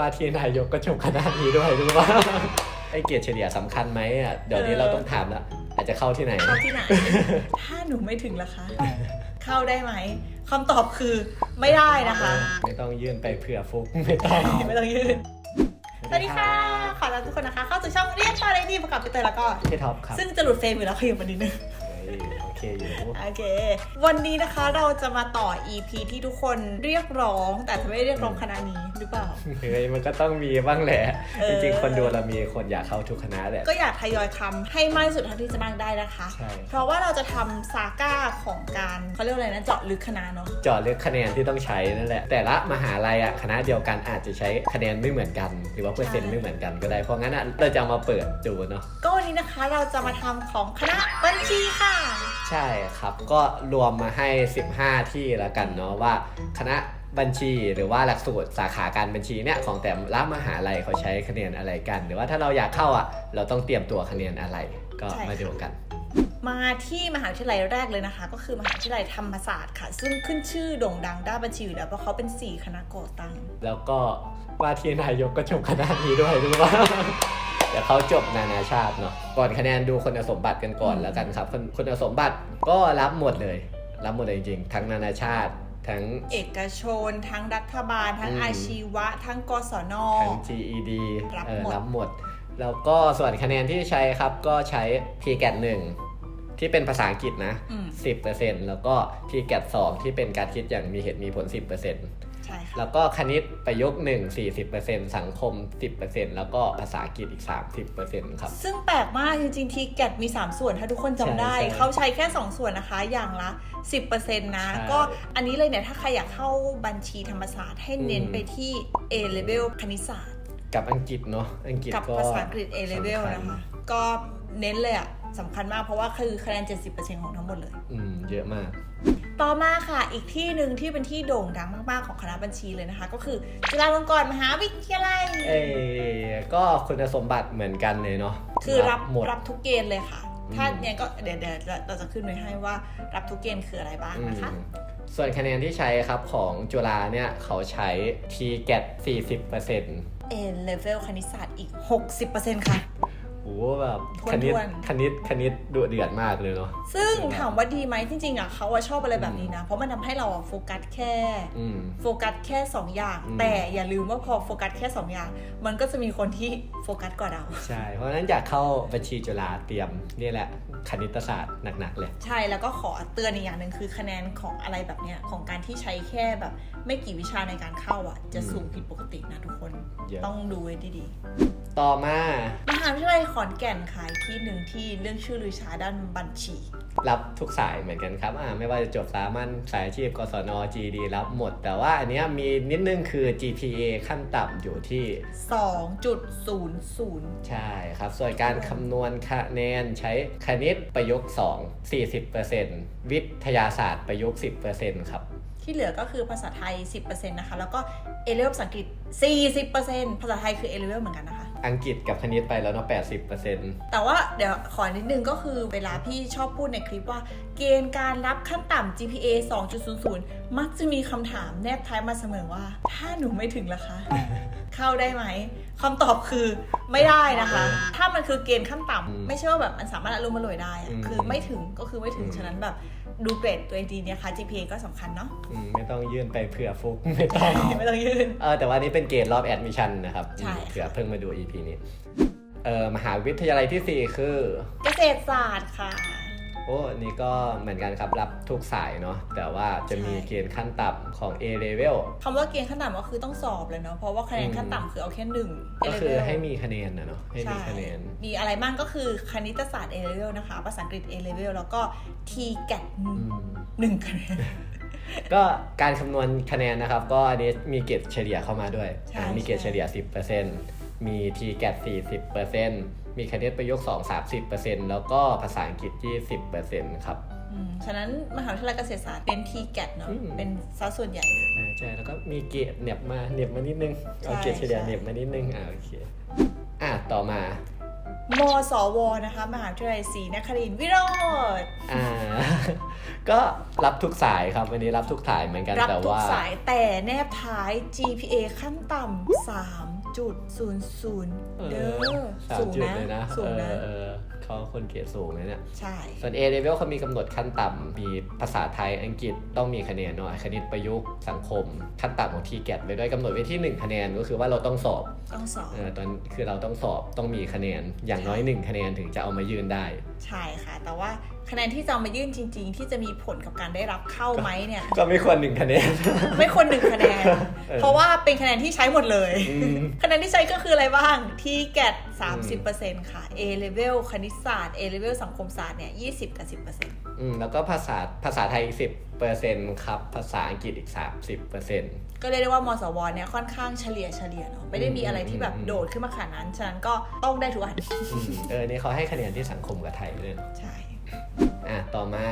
ว่าที่นายกก็จบคณะนี้ด้วยรู้ป่ะไอเกียรติเฉลี่ยสำคัญไหมอะเดี๋ยวนี้เราต้องถามละอาจจะเข้าที่ไหน เข้าที่ไหน ถ้าหนูไม่ถึงล่ะคะ เข้าได้ไหมคำตอบคือไม่ได้นะคะ ไม่ต้องยื่นไปเผื่อฟุกไม่ต้องไม่ต้องยืนสวัสดีค่ะ ขอต้อนรับทุกคนนะคะ เข้าสู่ช่องเรียกตาไรดีประกอบไปเตยแล้วก็พี่ท็อปครับ ซึ่งจะหลุดเฟรมอยู่แล้วขยับมานิดนึง เฮ้ยโอเคอยู่ โอเค วันนี้นะคะเราจะมาต่อ EP ที่ทุกคนเรียกร้อง แต่จะไม่เรียกร้องคณะนี้หรือเปล่า เฮ้ยมันก็ต้องมีบ้างแหละ เอจอ ริงๆ คนดูเรามีคนอยากเข้าทุกคณะแหละ ก็อยากทยอยคำให้มากที่สุดเท่าที่จะมากได้นะคะ ใช่ เพราะว่าเราจะทำซาก้าของการเขาเรียกว่าอะไรนะเจาะลึกคณะเนาะ เจาะเลือกคะแนนที่ต้องใช้นั่นแหละ แต่ละมหาลัยอะคณะเดียวกันอาจจะใช้คะแนนไม่เหมือนกัน หรือว่าเปอร์เซ็นต์ไม่เหมือนกันก็ได้ เพราะงั้นอะเราจะเอามาเปิดดูเนาะ ก็ วันนี้นะคะเราจะมาทำของคณะบัญชีค่ะ ใช่ครับก็รวมมาให้ 15 ที่แล้วกันเนาะว่าคณะบัญชีหรือว่าหลักสูตรสาขาการบัญชีเนี่ยของแต่ละมหาลัยเขาใช้คะแนนอะไรกัน หรือว่าถ้าเราอยากเข้าอะเราต้องเตรียมตัวคะแนนอะไรก็ใช่ค่ะ มาดูกัน มาที่มหาวิทยาลัยแรกเลยนะคะ ก็คือมหาวิทยาลัยธรรมศาสตร์ค่ะ ซึ่งขึ้นชื่อโด่งดังด้านบัญชีอยู่แล้วเพราะเขาเป็น 4 คณะก่อตั้ง แล้วก็ว่าที่นายกก็จบคณะนี้ด้วยรู้ป่ะ เดี๋ยวเขาจบนานาชาติเนาะก่อนคะแนนดูคุณสมบัติกันก่อนแล้วกันครับคุณคุณสมบัติก็รับหมดเลย รับหมดเลยจริงๆ ทั้งนานาชาติทั้งเอกชน ทั้งรัฐบาล ทั้งอืมอาชีวะ ทั้งกศนทั้ง GED รับเออหมดรับหมด แล้วก็ส่วนคะแนนที่ใช้ครับก็ใช้ p g a t 1ที่เป็นภาษาอังกฤษนะอืม10%แล้วก็ p g a t 2ที่เป็นการคิดอย่างมีเหตุมีผล 10%ใช่ค่ะ แล้วก็คณิตประยุกต์1 40%สังคม 10%แล้วก็ภาษาอังกฤษอีก 30%ครับ ซึ่งแปลกมากจริงๆทีแกดมี 3 ส่วนถ้าทุกคนจำได้ใช่ใช่เขาใช้แค่ 2 ส่วนนะคะ อย่างละ 10%นะใช่ก็อันนี้เลยเนี่ยถ้าใครอยากเข้าบัญชีธรรมศาสตร์ให้เน้นอืมไปที่ A level คณิตศาสตร์ กับอังกฤษเนาะอังกฤษกับก็ภาษาอังกฤษ A level สำญนะคะก็เน้นเลยอะสำคัญมากเพราะว่าคือคะแนน 70%ของทั้งหมดเลย อืม เยอะมาก ต่อมาค่ะอีกที่หนึ่งที่เป็นที่โด่งดังมากๆของคณะบัญชีเลยนะคะ ก็คือจุฬาลงกรณ์มหาวิทยาลัยเอ้ยก็คุณสมบัติเหมือนกันเลยเนาะคือรับหมดรับทุกเกณฑ์เลยค่ะ ถ้าอืมเนี่ยก็เดี๋ยวเดี๋ยวเราจะขึ้นไว้ให้ว่ารับทุกเกณฑ์คืออะไรบ้างอืมนะคะส่วนคะแนนที่ใช้ครับของจุฬาเนี่ยเขาใช้ t g a t 40% A level คณิตศาสตร์อีก 60%ค่ะ โอ้โหแบบทวนคณิตทวนคณิตคณิตดุเดือดมากเลยเนาะซึ่งถามว่าดีไหมจริงๆอะเขาอะชอบอะไรแบบนี้นะ เพราะมันทำให้เราอะโฟกัสแค่อืมโฟกัสแค่ 2 อย่างอืมแต่อย่าลืมว่าพอโฟกัสแค่ 2 อย่าง มันก็จะมีคนที่โฟกัสกว่าเรา ใช่ เพราะฉะนั้นอยากเข้าบัญชีจุฬาเตรียมนี่แหละ คณิตศาสตร์หนักๆเลยใช่แล้วก็ขอเตือนอีกอย่างหนึ่งคือคะแนนของอะไรแบบเนี้ยของการที่ใช้แค่แบบ ไม่กี่วิชาในการเข้าอะ จะอืมสูงผิดปกตินะทุกคน เยอะ ต้องดูไว้ดีต่อมาๆมหาวิทยาลัยขอนแก่นค่ะอีกที่หนึ่งที่เรื่องชื่อลือชาด้านบัญชี รับทุกสายเหมือนกันครับอ่าไม่ว่าจะจบสามัญสายอาชีพกศน GD รับหมด แต่ว่าอันเนี้ยมีนิดนึงคือ GPA ขั้นต่ำอยู่ที่ 2.00 ใช่ครับ ส่วนการคำนวณคะแนนใช้คณิตทประยุกต์ 2 40%วิทยาศาสตร์ประยุกต์ 10%ครับ ที่เหลือก็คือภาษาไทย 10%นะคะ แล้วก็เอเลเวลภาษาอังกฤษ 40%ภาษาไทยคือเอเลเวลเหมือนกันนะคะ อังกฤษกับคณิตไปแล้วเนาะ80%แต่ว่าเดี๋ยวขอนิดนึงก็คือเวลาพี่ชอบพูดในคลิปว่า เกณฑ์การรับขั้นต่ำ GPA 2.00 มักจะมีคำถามแนบท้ายมาเสมอว่า ถ้าหนูไม่ถึงล่ะคะ เข้าได้ไหมคำตอบคือไม่ได้นะคะ ถ้ามันคือเกณฑ์ขั้นอืมต่ำไม่ใช่ว่าแบบมันสามารถอารมณ์มาลอยได้อะอืมคือไม่ถึงก็คือไม่ถึงอืมฉะนั้นแบบ ดูเกรดตัวเองดีเนี่ยค่ะ GPA ก็สำคัญเนาะอืมไม่ต้องยื่นไปเผื่อฟุกไม่ต้อง ไม่ต้องยื่น เออแต่ว่านี่เป็นเกรดรอบแอดมิชชั่นนะครับใช่อืมเผื่อเพิ่งมาดู EP นี้เออมหาวิทยาลัยที่4 คือ เกษตรศาสตร์ค่ะ โอ้อันนี่ก็เหมือนกันครับรับทุกสายเนาะแต่ว่าจะมีใช่เกณฑ์ขั้นต่ำของ A level คำว่าเกณฑ์ขั้นต่ำก็คือต้องสอบเลยเนาะเพราะว่าคะแนนขั้นต่ำคือเอาแค่หนึ่งก็คือ A-level ให้มีคะแนนนะเนาะให้มีคะแนนใช่มีอะไรบ้างก็คือคณิตศาสตร์ A level นะคะ ภาษาอังกฤษ A level แล้วก็ T GAT อืมหนึ่งคะแนนก็การคำนวณคะแนนนะครับ ก็อันนี้มีเกรดเฉลี่ยเข้ามาด้วยใช่อ่ามีเกรดใช่เฉลี่ย 10%มี t g a t 40% มีคณิตประยุกต์2 30%แล้วก็ภาษาอังกฤษ 20%ครับอืมฉะนั้นมหาวิทยาลัยเกษตรศาสตร์เป็น T GAT เนาะอืมเป็นซะส่วนใหญ่เลยอ่าใช่ แล้วก็มีเกรดเหน็บมาเหน็บมานิดนึง เอาใช่เกรดเฉลี่ยใช่เหน็บมานิดนึง อ่าโอเค อะต่อมามสวนะคะ มหาวิทยาลัยศรีนครินทร์วิโรธอ่า ก็รับทุกสายครับ วันนี้รับทุกสายเหมือนกันรับแต่ทุกว่าสายแต่แนบท้าย GPA ขั้นต่ำ 3.00เด้อสามสูงจุดนะเลยนะสูงเอนะอเออเขาคนเกรดสูงเลยเนี่ย ใช่ ส่วน A level เขามีกำหนดขั้นต่ำ มีภาษาไทยอังกฤษต้องมีคะแนนหน่อยคณิตประยุกต์สังคม ขั้นต่ำของทีแกไว้ด้วยกำหนดไว้ที่ 1 คะแนนก็คือว่าเราต้องสอบ ต้องสอบเออตอนคือเราต้องสอบต้องมีคะแนนอย่างน้อย 1 คะแนนถึงจะเอามายื่นได้ ใช่ค่ะ แต่ว่าคะแนนที่จะเอามายื่นจริง ๆ ที่จะมีผลกับการได้รับเข้าไหมเนี่ยก็ไม่ควรหนึ่งคะแนน ไม่ควรหนึ่งคะแนนเออเพราะว่าเป็นคะแนนที่ใช้หมดเลยอืมคะแนนที่ใช้ก็คืออะไรบ้างที่แกด30%ค่ะ A level คณิตศาสตร์ A level สังคมศาสตร์เนี่ย20 กับ 10%อืมแล้วก็ภาษาภาษาไทยอีก10%ครับ ภาษาอังกฤษอีก 30%ก็เรียกได้ว่ามสวเนี่ยค่อนข้างเฉลี่ยเฉลี่ยเนาะไม่ได้มีอะไรที่แบบอืมโดดขึ้นมาขนาดนั้น ฉะนั้นก็ต้องได้ทุกอันอืมเออนี่เขาให้คะแนนที่สังคมกับไทยด้วยเนอะใช่ อะ ต่อมา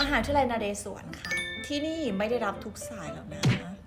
มหาวิทยาลัยนาเรศวรค่ะ ที่นี่ไม่ได้รับทุกสายแล้วนะ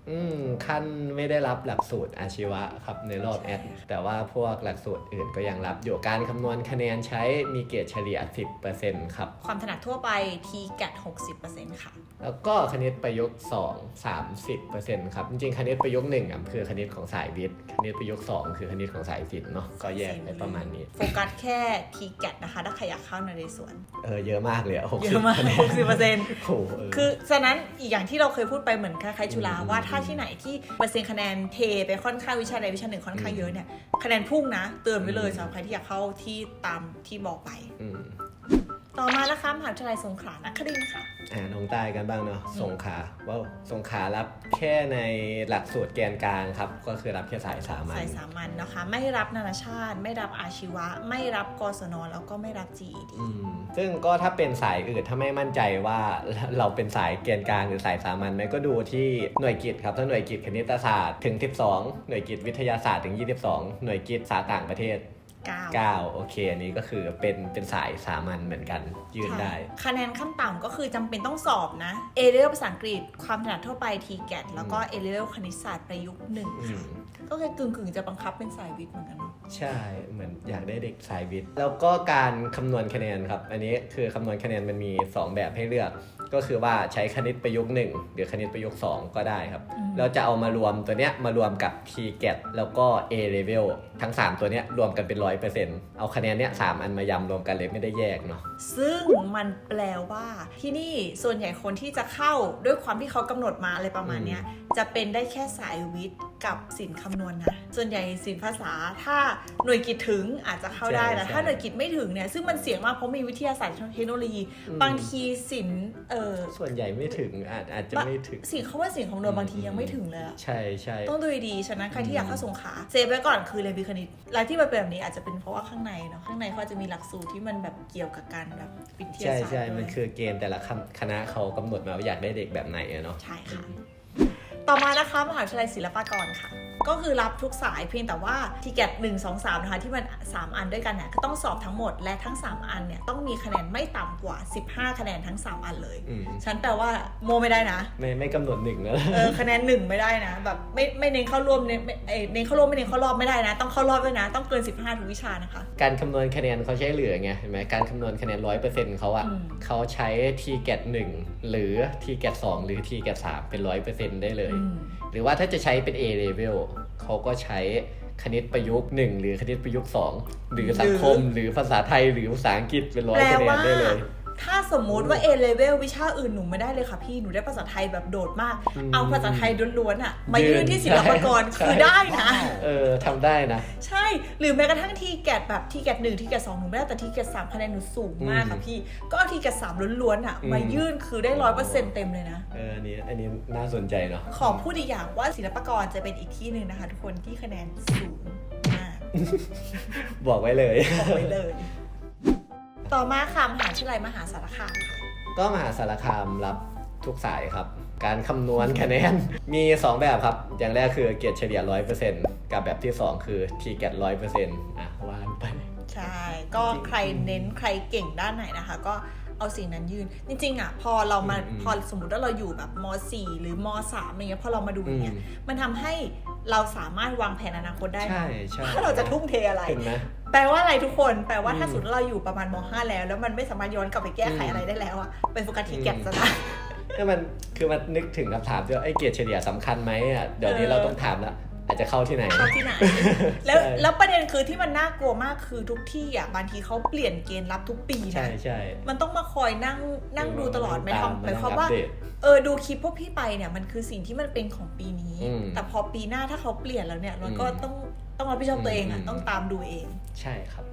อืมขั้นไม่ได้รับหลักสูตรอาชีวะครับในรอบแอดแต่ว่าพวกหลักสูตรอื่นก็ยังรับอยู่การคำนวณคะแนนใช้มีเกรดเฉลี่ย 10%ครับ ความถนัดทั่วไป T แกด60%ค่ะ แล้วก็คณิตประยุกต์ 2 30%ครับ จริงๆ คณิตประยุกต์1อะคือคณิตของสายวิทย์ คณิตประยุกต์ 2 คือคณิตของสายศิลป์เนาะก็แยกไปประมาณนี้ โฟกัสแค่ T แกดนะคะถ้าใครอยากเข้านาเรศวรเออเยอะมากเลยอะ60เยอะมากคะแนน60%โอ้โหเออคือฉะนั้นอีกอย่างที่เราเคยพูดไปเหมือนคล้ายๆจุฬาอืมว่าถ้าที่ไหนที่เปอร์เซ็นต์คะแนนเทไปค่อนข้างวิชาใดวิชาหนึ่งค่อนข้างเยอะเนี่ยคะแนนพุ่งนะ เตือนไว้เลยอืมสำหรับใครที่อยากเข้าที่ตามที่บอกไปอืม ต่อมานะคะมหาวิทยาลัยสงขลานครินทร์ค่ะ อ่าน้องใต้กันบ้างเนาะสงขลาว่าสงขลารับแค่ในหลักสูตรแกนกลางครับ ก็คือรับแค่สายสามัญ สายสามัญนะคะ ไม่รับนานาชาติ ไม่รับอาชีวะ ไม่รับกศนแล้วก็ไม่รับ GED อืมซึ่งก็ถ้าเป็นสายอื่นถ้าไม่มั่นใจว่าเราเป็นสายแกนกลางหรือสายสามัญไหมก็ดูที่หน่วยกิจครับถ้าหน่วยกิจคณิตศาสตร์ถึง 12 หน่วยกิจวิทยาศาสตร์ถึง 22 หน่วยกิจภาษาต่างประเทศ 9 9โอเค อันนี้ก็คือเป็นเป็นสายสามัญเหมือนกัน ยื่นได้ คะแนนขั้นต่ำก็คือจำเป็นต้องสอบนะ A level ภาษาอังกฤษความถนัดทั่วไป T แกดแล้วก็ A level คณิตศาสตร์ประยุกต์หนึ่งอืค่ะมก็คือกึ่งกึ่งๆจะบังคับเป็นสายวิทย์เหมือนกันเนอะใช่ เหมือนอยากได้เด็กสายวิทย์ แล้วก็การคำนวณคะแนนครับ อันนี้คือคำนวณคะแนนมันมี 2 แบบให้เลือก ก็คือว่าใช้คณิตประยุกต์1หรือคณิตประยุกต์2ก็ได้ครับอืมเราจะเอามารวมตัวเนี้ยมารวมกับ t g a t แล้วก็ A level ทั้ง 3 ตัวเนี้ยรวมกันเป็น100%เอาคะแนนเนี้ยสามอันมายำรวมกันเลยไม่ได้แยกเนาะซึ่งมันแปลว่าที่นี่ส่วนใหญ่คนที่จะเข้าด้วยความที่เขากำหนดมาอะไรประมาณเนี้ยจะเป็นได้แค่สายวิทย์ กับศิลป์คำนวณนะส่วนใหญ่ศิลป์ภาษาถ้าหน่วยกิจถึงอาจจะเข้าได้ใช่แต่ใช่ถ้าหน่วยกิจไม่ถึงเนี่ยซึ่งมันเสี่ยงมากเพราะมีวิทยาศาสตร์เทคโนโลยีอืมบางทีศิลป์เออส่วนใหญ่ไม่ถึงอาจอาจจะไม่ถึงสิ่งเขาว่าสิ่งของเราบางทียังไม่ถึงเลยอะใช่ใช่ต้องดูดีๆฉะนั้นใครที่อยากเข้าสงขลาเซฟไว้ก่อนคือเรียนวิทย์คณิตและที่มันเป็นแบบนี้อาจจะเป็นเพราะว่าข้างในเนาะข้างในเขาจะมีหลักสูตรที่มันแบบเกี่ยวกับการแบบวิทยาใช่ศาสตร์ใช่ด้วยมันคือเกณฑ์แต่ละคำคณะเขากำหนดมาว่าอยากได้เด็กแบบไหนอะเนาะใช่ค่ะ ต่อมานะคะมหาวิทยาลัยศิลปากรค่ะก็คือรับทุกสายเพียงแต่ว่าทีแกตหนึ่งสองสามนะคะที่มัน 3 อันด้วยกันเนี่ยก็ต้องสอบทั้งหมดและทั้ง 3 อันเนี่ยต้องมีคะแนนไม่ต่ำกว่า 15 คะแนนทั้ง 3 อันเลย อืมฉันแปลว่าโมไม่ได้นะ ไม่ไม่กำหนดหนึ่งนะ เออคะแนนหนึ่งไม่ได้นะแบบไม่ไม่เน้นเข้าร่วมเน้นไม่เอ้ยเน้นเข้าร่วมไม่เน้นเข้ารอบไม่ได้นะ ต้องเข้ารอบด้วยนะ ต้องเกิน 15ทุกวิชานะคะ การคำนวณคะแนนเขาใช้เหลือไงเห็นไหมการคำนวณคะแนนร้อยเปอร์เซ็นต์เขาอะอืม เขาใช้ t g a t 1หรือ t g a t 2หรือ t g a t 3เป็นร้อยเปอร์เซ็นต์ได้เลย อืม หรือว่าถ้าจะใช้เป็น A level เขาก็ใช้คณิตประยุกต์ 1 หรือคณิตประยุกต์ 2 หรือสังคมหรือภาษาไทยหรือภาษาอังกฤษเป็นร้อยแปลคะแนว่านได้เลย ถ้าสมมุติว่า A level วิชาอื่นหนูไม่ได้เลยค่ะพี่หนูได้ภาษาไทยแบบโดดมากอืมเอาภาษาไทยล้วนๆอะมายืยื่นนที่ศิลปากรใช่คือได้นะ เออทำได้นะ ใช่หรือแม้กระทั่งทีแกตแบบทีแกตหนึ่งทีแกตสองหนูไม่ได้แต่ทีแกตสามคะแนนหนูสูงมากค่ะพี่ ก็เอาทีแกตสามล้วนๆอะอืมมายื่นคือได้ร้อยเปอร์เซ็นต์เต็มเลยนะเอออันนี้อันนี้น่าสนใจเนาะขอพูดอีกอย่างว่าศิลปากรจะเป็นอีกที่หนึ่งนะคะ ทุกคนที่คะแนนสูงมาก บอกไว้เลยบอกไว้เลย ต่อมาค่ะมหาวิทยาลัยมหาสารคามค่ะ ก็มหาสารคามรับทุกสายครับ การคำนวณคะแนน มี 2 แบบครับ อย่างแรกคือเกียรติเฉลี่ย 100%กับแบบที่ 2 คือ t g a t 100%อะว่านไป ใช่ ก็ใครเน้นใครเก่งด้านไหนนะคะ ก็ เอาสิ่งนั้นยืน จริงๆอะพอเรามาอืมพอสมมติว่าเราอยู่แบบม .4 หรือม .3 อะไรเงี้ยพอเรามาดูอย่างเงี้ยอืม มันทำให้เราสามารถวางแผนอนาคตได้ใช่ใช่ว่าเราจะทุ่มเทอะไร เห็นไหม แปลว่าอะไรทุกคน แปลว่าถ้าอืมสมมติเราอยู่ประมาณม .5 แล้ว แล้วมันไม่สามารถย้อนกลับไปแก้ไขอืม อะไรได้แล้วอะไปโฟกัสที่อืมแก็บซะนะนี่มันคือมันนึกถึงคำถามที่ว่าไอ้เกียรติเฉลี่ยสำคัญไหมอะเดี๋ยวนี้เออ เราต้องถามแล้ว อาจจะเข้าที่ไหน เข้าที่ไหน แล้วใช่แล้วประเด็นคือที่มันน่ากลัวมากคือทุกที่อะ บางทีเขาเปลี่ยนเกณฑ์รับทุกปีใช่นะใช่ มันต้องมาคอยนั่ง นั่งดูตลอดไหมตทอมหมายความว่าอัปเดตเออ ดูคลิปพวกพี่ไปเนี่ยมันคือสิ่งที่มันเป็นของปีนี้ อืมแต่พอปีหน้าถ้าเขาเปลี่ยนแล้วเนี่ยเราก็อืมต้อง ต้องรับผิดชอบตัวเองอะ อืม ต้องตามดูเอง ใช่ครับ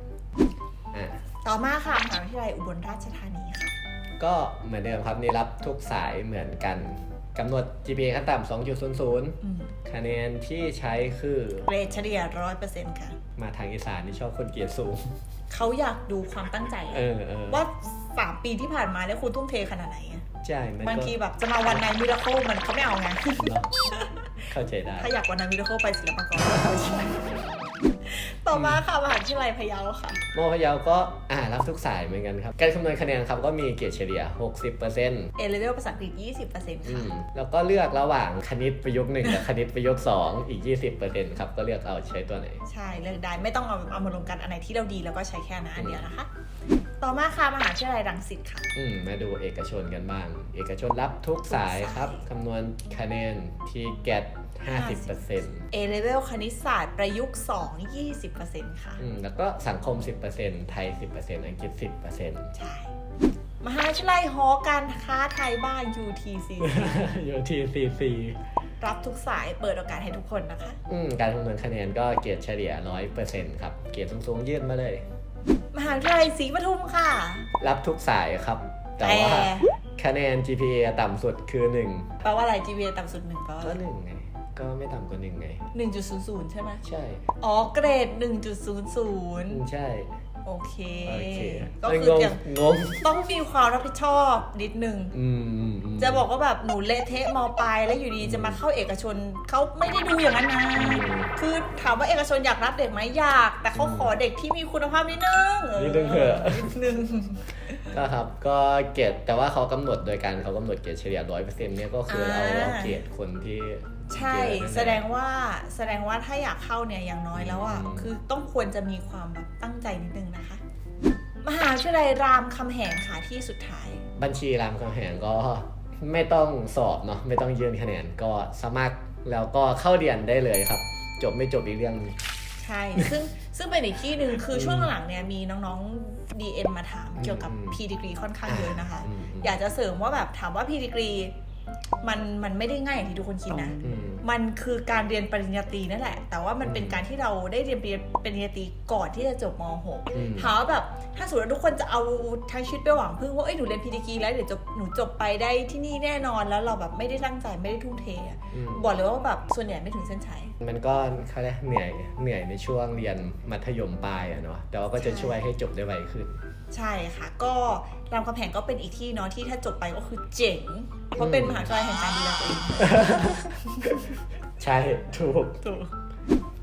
อะต่อมาค่ะมหาวิทยาลัยอุบลราชธานีค่ะ ก็เหมือนเดิมครับนี่รับทุกสายเหมือนกัน กำหนด GPA ขั้นต่ำอืม2.00 คะแนนที่ใช้คือเกรดเฉลี่ยร้อยเปอร์เซ็นต์ค่ะ มาทางอีสานนี่ชอบคนเกียรติสูง เขาอยากดูความตั้งใจอะเออเออว่าสามปีที่ผ่านมาเนี่ยคุณทุ่มเทขนาดไหนอะใช่มันก็บางทีแบบจะมาวันในมิราเคิลมันเขาไม่เอาไงเนาะเข้าใจได้ถ้าอยากวันในมิราเคิลไปศิลปากร ต่อมาค่ะมหาวิทยาลัยพะเยาค่ะโมพะเยาก็อ่ารับทุกสายเหมือนกันครับ การคำนวณคะแนนครับก็มีเกรดเฉลี่ย 60%อเอเลเวลภาษาอังกฤษ20%ืค่ะ มแล้วก็เลือกระหว่างคณิตประยุกต์หนึ่งกับคณิตประยุกต์สองอีก 20%ครับก็เลือกเอาใช้ตัวไหน ใช่เลือกได้ไม่ต้องเอาเอามารวมกันอันไหนที่เราดีแล้วก็ใช้แค่นั้นอันเดียวนะคะ ต่อมาค่ะมหาวิทยาลัยรังสิตค่ะ อืมมาดูเอกชนกันบ้าง เอกชนรับทุกสายครับคำนวณคะแนนที่แกด50% A level คณิตศาสตร์ประยุกต์ 2 20%ค่ะ อืม แล้วก็สังคม 10%ไทย 10%อังกฤษ 10%ใช่ มหาวิทยาลัยหอการค้าไทยบ้าน UTC อยู่ที่ CC รับทุกสายเปิดโอกาสให้ทุกคนนะคะ อืม การคำนวณคะแนนก็เกรดเฉลี่ย 100%ครับ เกรดสูงๆ ยื่นมาเลย มหาวิทยาลัยศรีปทุมค่ะ รับทุกสายครับ แต่แต่ว่าคะแนน GPA ต่ำสุดคือ1แปลว่าอะไร GPA ต่ำสุดหนึ่งแปลว่าก็อะไร1ไง ก็ไม่ต่ำกว่า1ไง1.00ใช่ไหมใช่ อ๋อ เกรดอืม1.00ใช่ โอเค โอเคก็เอ้ยคืองงอย่างงงต้องมีความรับผิดชอบนิดนึง อืมอืมมจะบอกว่าแบบหนูเละเทะมปลายแล้วอยู่ดีจะมาเข้าเอกชนเขาไม่ได้ดูอย่างนั้นนะคือถามว่าเอกชนอยากรับเด็กไหมอยาก แต่เขาขอเด็กที่มีคุณภาพนิดนึงนิดนึงเถอะ นิดนึง ก็ครับก็เกรดแต่ว่าเขากำหนดโดยการเขากำหนดเกรดเฉลี่ย100%เนี่ยก็คือเอาอ่าเกรดคนที่ ใช่เกรนั่นหละแสดงว่าแสดงว่าถ้าอยากเข้าเนี่ยอย่างน้อยแล้วอะอืมคือต้องควรจะมีความแบบตั้งใจนิดนึงนะคะ มหาวิทยาลัยรามคำแหงค่ะที่สุดท้าย บัญชีรามคำแหงก็ไม่ต้องสอบเนาะไม่ต้องยื่นคะแนนก็สมัครแล้วก็เข้าเรียนได้เลยครับ จบไม่จบอีกเรื่องหนึ่งใช่ ซึ่งซึ่งเป็นอีกที่หนึ่งคือช่วงหลังเนี่ยมีน้องๆ DM มาถามเกี่ยวกับอืม P degree ค่อนข้างเยอะนะคะอืมอยากจะเสริมว่าแบบถามว่า P degree มันมันไม่ได้ง่ายอย่างที่ทุกคนคิดนะอืมมันคือการเรียนปริญญาตรีนั่นแหละ แต่ว่ามันเป็นอืมการที่เราได้เรียนปริญญาตรีก่อนที่จะจบมอืม .6 ถามว่าแบบถ้าสมมติว่าทุกคนจะเอาทั้งชีวิตไปหวังพึ่งว่าเอ้ยหนูเรียนพีดีกีแล้วเดี๋ยวจบหนูจบไปได้ที่นี่แน่นอนแล้วเราแบบไม่ได้ตั้งใจไม่ได้ทุ่มเทอะอืมบอกเลยว่าแบบส่วนใหญ่ไม่ถึงเส้นชัยมันก็เขาเรียกเหนื่อยเหนื่อยในช่วงเรียนมัธยมปลายอะเนาะแต่ว่าก็จะใช่ช่วยให้จบได้ไวขึ้น ใช่ค่ะ ก็รามคำแหงก็เป็นอีกที่เนาะที่ถ้าจบไปก็คือเจ๋ง เพราะเป็นมหาวิทยาลัยแห่งการดูแลตัวเองใช่ถูก ถูก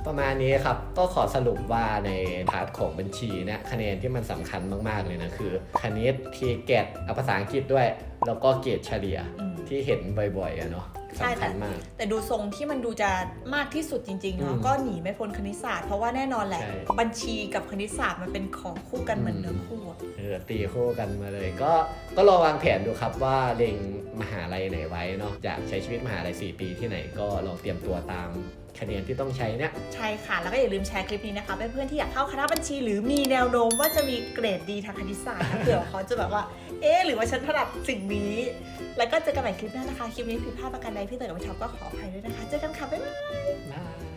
ประมาณนี้ครับ ก็ขอสรุปว่าในพาร์ทของบัญชีเนี่ยคะแนนที่มันสำคัญมาก ๆ เลยนะ คือคณิตทีเกตเอาภาษาอังกฤษด้วย แล้วก็เกรดเฉลี่ยอืม ที่เห็นบ่อยๆอะเนาะ ใช่สำคัญมาก แต่ดูทรงที่มันดูจะมากที่สุดจริงๆเนาะอืมก็หนีไม่พ้นคณิตศาสตร์เพราะว่าแน่นอนแหละ ใช่ บัญชีกับคณิตศาสตร์มันเป็นของคู่กันเหมือนอืมเนื้อคู่อะเออตีคู่กันมาเลย ก็ก็ลองวางแผนดูครับว่าเล็งมหาลัยไหนไว้เนาะอยากใช้ชีวิตมหาลัย4ปีที่ไหนก็ลองเตรียมตัวตามคะแนนที่ต้องใช้เนี่ย ใช่ค่ะ แล้วก็อย่าลืมแชร์คลิปนี้นะคะให้เพื่อนที่อยากเข้าคณะบัญชี หรือมีแนวโน้มว่าจะมีเกรดดีทางคณิตศาสตร์นะเผื่อเขาจะแบบว่า เอ๊หรือว่าฉันถนัดสิ่งนี้ แล้วก็เจอกันใหม่คลิปหน้านะคะ คลิปนี้ผิดพลาดประการใดพี่เต๋อกับพี่ท็อปก็ขออภัยด้วยนะคะ เจอกันค่ะ บ๊ายบาย